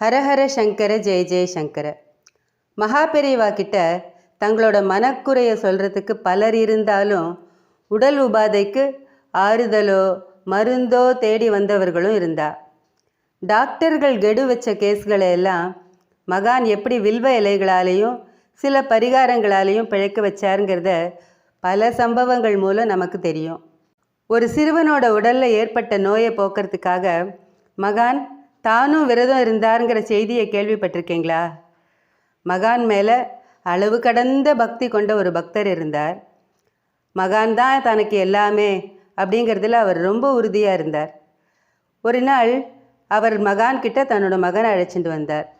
ஹரஹர சங்கர ஜெய ஜெய சங்கர. மகாபெரிவா கிட்ட தங்களோட மனக்குறைய சொல்கிறதுக்கு பலர் இருந்தாலும் உடல் உபாதைக்கு ஆறுதலோ மருந்தோ தேடி வந்தவர்களும் இருந்தா. டாக்டர்கள் கெடு வச்ச கேஸ்களை எல்லாம் மகான் எப்படி வில்வ இலைகளாலேயும் சில பரிகாரங்களாலேயும் பிழைக்க வச்சாருங்கிறத பல சம்பவங்கள் மூலம் நமக்கு தெரியும். ஒரு சிறுவனோட உடலில் ஏற்பட்ட நோயை போக்குறதுக்காக மகான் தானும் விரதம் இருந்தாருங்கிற செய்தியை கேள்விப்பட்டிருக்கீங்களா? மகான் மேலே அளவு கடந்த பக்தி கொண்ட ஒரு பக்தர் இருந்தார். மகான் தான் தனக்கு எல்லாமே அப்படிங்கிறதுல அவர் ரொம்ப உறுதியாக இருந்தார். ஒரு நாள் அவர் மகான் கிட்ட தன்னோட மகனை அழைச்சிட்டு வந்தார்.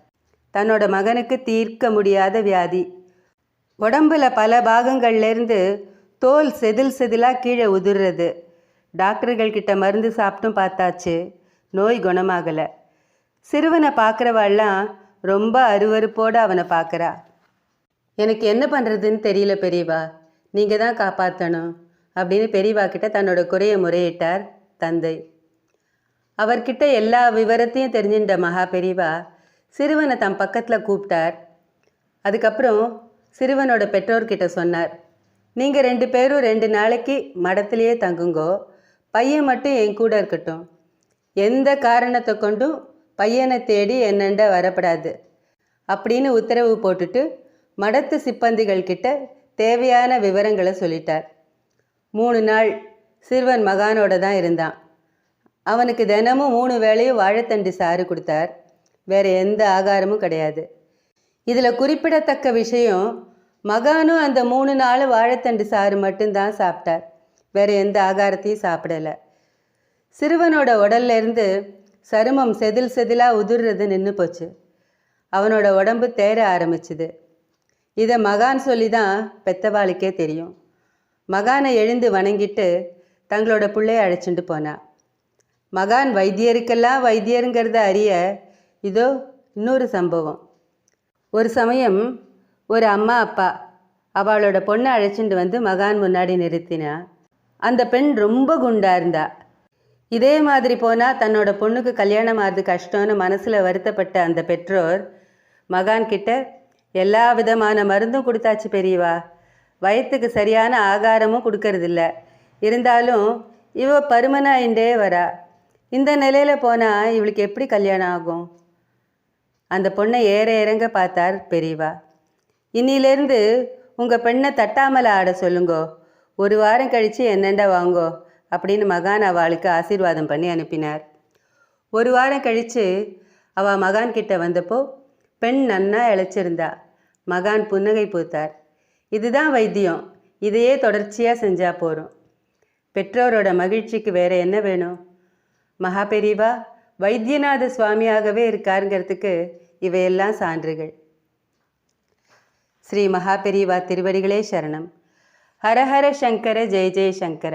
தன்னோட மகனுக்கு தீர்க்க முடியாத வியாதி. உடம்புல பல பாகங்கள்லேருந்து தோல் செதில் செதிலாக கீழே உதிர்றது. டாக்டர்கள் கிட்ட மருந்து சாப்பிட்டும் பார்த்தாச்சு. நோய் குணமாகலை. சிறுவனை பார்க்குறவாள்லாம் ரொம்ப அருவறுப்போடு அவனை பார்க்குறா. எனக்கு என்ன பண்ணுறதுன்னு தெரியல பெரியவா. நீங்கள் தான் காப்பாற்றணும் அப்படின்னு பெரியவா கிட்ட தன்னோட குறைய முறையிட்டார் தந்தை. அவர்கிட்ட எல்லா விவரத்தையும் தெரிஞ்சின்ற மகா பெரியவா சிறுவனை தம் பக்கத்தில் கூப்பிட்டார். அதுக்கப்புறம் சிறுவனோட பெற்றோர்கிட்ட சொன்னார். நீங்கள் ரெண்டு பேரும் ரெண்டு நாளைக்கு மடத்திலேயே தங்குங்கோ. பையன் மட்டும் என் கூட இருக்கட்டும். எந்த காரணத்தை கொண்டும் பையனை தேடி என்னண்ட வரப்படாது. அப்படின்னு உத்தரவு போட்டுட்டு மடத்து சிப்பந்திகள் கிட்ட தேவையான விவரங்களை சொல்லிட்டார். மூணு நாள் சிறுவன் மகானோட தான் இருந்தான். அவனுக்கு தினமும் மூணு வேளையும் வாழைத்தண்டு சாறு கொடுத்தார். வேற எந்த ஆகாரமும் கிடையாது. இதில் குறிப்பிடத்தக்க விஷயம் மகானும் அந்த மூணு நாள் வாழைத்தண்டு சாறு மட்டும்தான் சாப்பிட்டார். வேற எந்த ஆகாரத்தையும் சாப்பிடலை. சிறுவனோட உடல்ல இருந்து சருமம் செதில் செதிலாக உதிர்றது நின்று போச்சு. அவனோட உடம்பு தேர ஆரம்பிச்சுது. இதை மகான் சொல்லி தான் பெத்தவாளுக்கே தெரியும். மகானை எழுந்து வணங்கிட்டு தங்களோட பிள்ளைய அழைச்சிட்டு போனா. மகான் வைத்தியருக்கெல்லாம் வைத்தியருங்கிறத அறிய இதோ இன்னொரு சம்பவம். ஒரு சமயம் ஒரு அம்மா அப்பா அவளோட பொண்ணை அழைச்சிட்டு வந்து மகான் முன்னாடி நிறுத்தினா. அந்த பெண் ரொம்ப குண்டா இருந்தா. இதே மாதிரி போனால் தன்னோட பொண்ணுக்கு கல்யாணம் ஆகிறது கஷ்டம்னு மனசில் வருத்தப்பட்ட அந்த பெற்றோர் மகான்கிட்ட எல்லா விதமான மருந்தும் கொடுத்தாச்சு பெரியவா. வயத்துக்கு சரியான ஆகாரமும் கொடுக்கறதில்ல. இருந்தாலும் இவ பருமனாயிண்டே வரா. இந்த நிலையில் போனால் இவளுக்கு எப்படி கல்யாணம் ஆகும்? அந்த பொண்ணை ஏற இறங்க பார்த்தார் பெரியவா. இன்னிலேருந்து உங்கள் பெண்ணை தட்டாமல் ஆட சொல்லுங்கோ. ஒரு வாரம் கழித்து என்னெண்டா வாங்கோ. அப்படின்னு மகான் அவளுக்கு ஆசீர்வாதம் பண்ணி அனுப்பினார். ஒரு வாரம் கழித்து அவள் மகான் கிட்ட வந்தப்போ பெண் நன்னா இழைச்சிருந்தா. மகான் புன்னகை பூத்தார். இதுதான் வைத்தியம். இதையே தொடர்ச்சியாக செஞ்சால் போகிறோம் பெற்றோரோட மகிழ்ச்சிக்கு வேற என்ன வேணும்? மகா பெரியவா வைத்தியநாத சுவாமியாகவே இருக்காருங்கிறதுக்கு இவையெல்லாம் சான்றுகள். ஸ்ரீ மகாபெரிவா திருவடிகளே சரணம். ஹரஹர சங்கர ஜெய ஜெய சங்கர.